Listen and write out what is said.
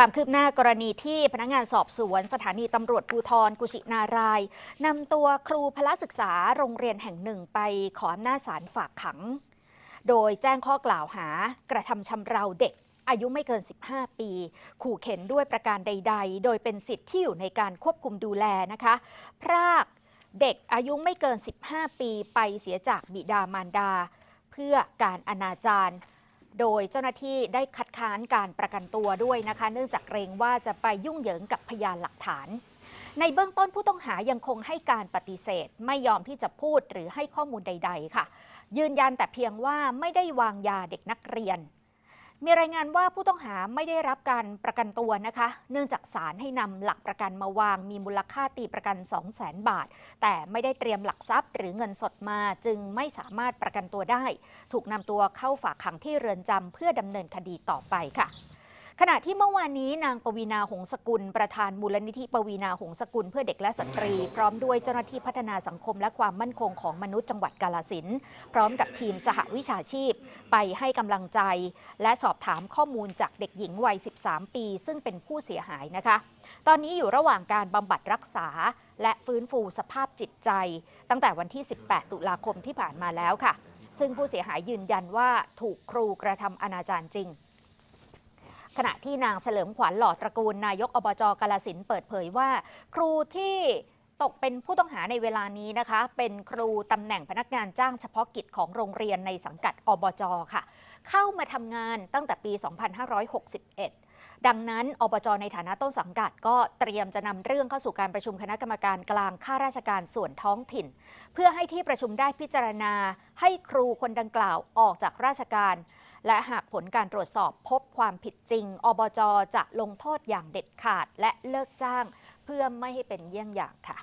ความคืบหน้ากรณีที่พนักงานสอบสวน สถานีตำรวจภูธรกุชินารายนำตัวครูพละศึกษาโรงเรียนแห่งหนึ่งไปขออำนาจศาลฝากขัง โดยแจ้งข้อกล่าวหากระทำชำเราเด็กอายุไม่เกิน 15 ปี ขู่เข็นด้วยประการใด ๆ โดยเป็นสิทธิ์ที่อยู่ในการควบคุมดูแลนะคะ พรากเด็กอายุไม่เกิน 15 ปีไปเสียจากบิดามารดา เพื่อการอนาจาร โดยเจ้าหน้าที่ได้คัดค้านการประกันตัวด้วยนะคะ เนื่องจากเกรงว่าจะไปยุ่งเหยิงกับพยานหลักฐาน ในเบื้องต้นผู้ต้องหายังคงให้การปฏิเสธ ไม่ยอมที่จะพูดหรือให้ข้อมูลใด ๆ ค่ะ ยืนยันแต่เพียงว่าไม่ได้วางยาเด็กนักเรียน มีรายงานว่าผู้ต้องหาไม่ได้รับการประกันตัวนะคะ เนื่องจากศาลให้นำหลักประกันมาวางมีมูลค่าตีประกัน 2 0 0 0 0 0บาท แต่ไม่ได้เตรียมหลักทรัพย์หรือเงินสดมาจึงไม่สามารถประกันตัวได้ ถูกนำตัวเข้าฝากขังที่เรือนจำเพื่อดำเนินคดีต่อไปค่ะ ขณะที่เมื่อวานนี้นางปวีนาหงสกุล ประธานมูลนิธิปวีนาหงสกุล เพื่อเด็กและสตรี พร้อมด้วยเจ้าหน้าที่พัฒนาสังคมและความมั่นคงของมนุษย์จังหวัดกาลสินธุ์พร้อมกับทีมสหวิชาชีพ ไปให้กำลังใจ และสอบถามข้อมูลจากเด็กหญิงวัย 13 ปี ซึ่งเป็นผู้เสียหายนะคะ ตอนนี้อยู่ระหว่างการบำบัดรักษา และฟื้นฟูสภาพจิตใจ ตั้งแต่วันที่ 18 ตุลาคมที่ผ่านมาแล้วค่ะ ซึ่งผู้เสียหายยืนยันว่าถูกครูกระทำอนาจารจริง ขณะที่นางเฉลิมขวัญหล่อตระกูลนายกอบจกาลสินเปิดเผยว่า ครูที่ตกเป็นผู้ต้องหาในเวลานี้นะคะ เป็นครูตำแหน่งพนักงานจ้างเฉพาะกิจของโรงเรียนในสังกัดอบจค่ะ เข้ามาทำงานตั้งแต่ปี 2561 ดังนั้นอบจในฐานะต้นสังกัดก็เตรียมจะนำเรื่องเข้าสู่การประชุมคณะกรรมการกลางข้าราชการส่วนท้องถิ่น เพื่อให้ที่ประชุมได้พิจารณา ให้ครูคนดังกล่าวออกจากราชการ และหากผลการตรวจสอบพบความผิดจริง อบจจะลงโทษอย่างเด็ดขาดและเลิกจ้าง เพื่อไม่ให้เป็นเยี่ยงอย่างค่ะ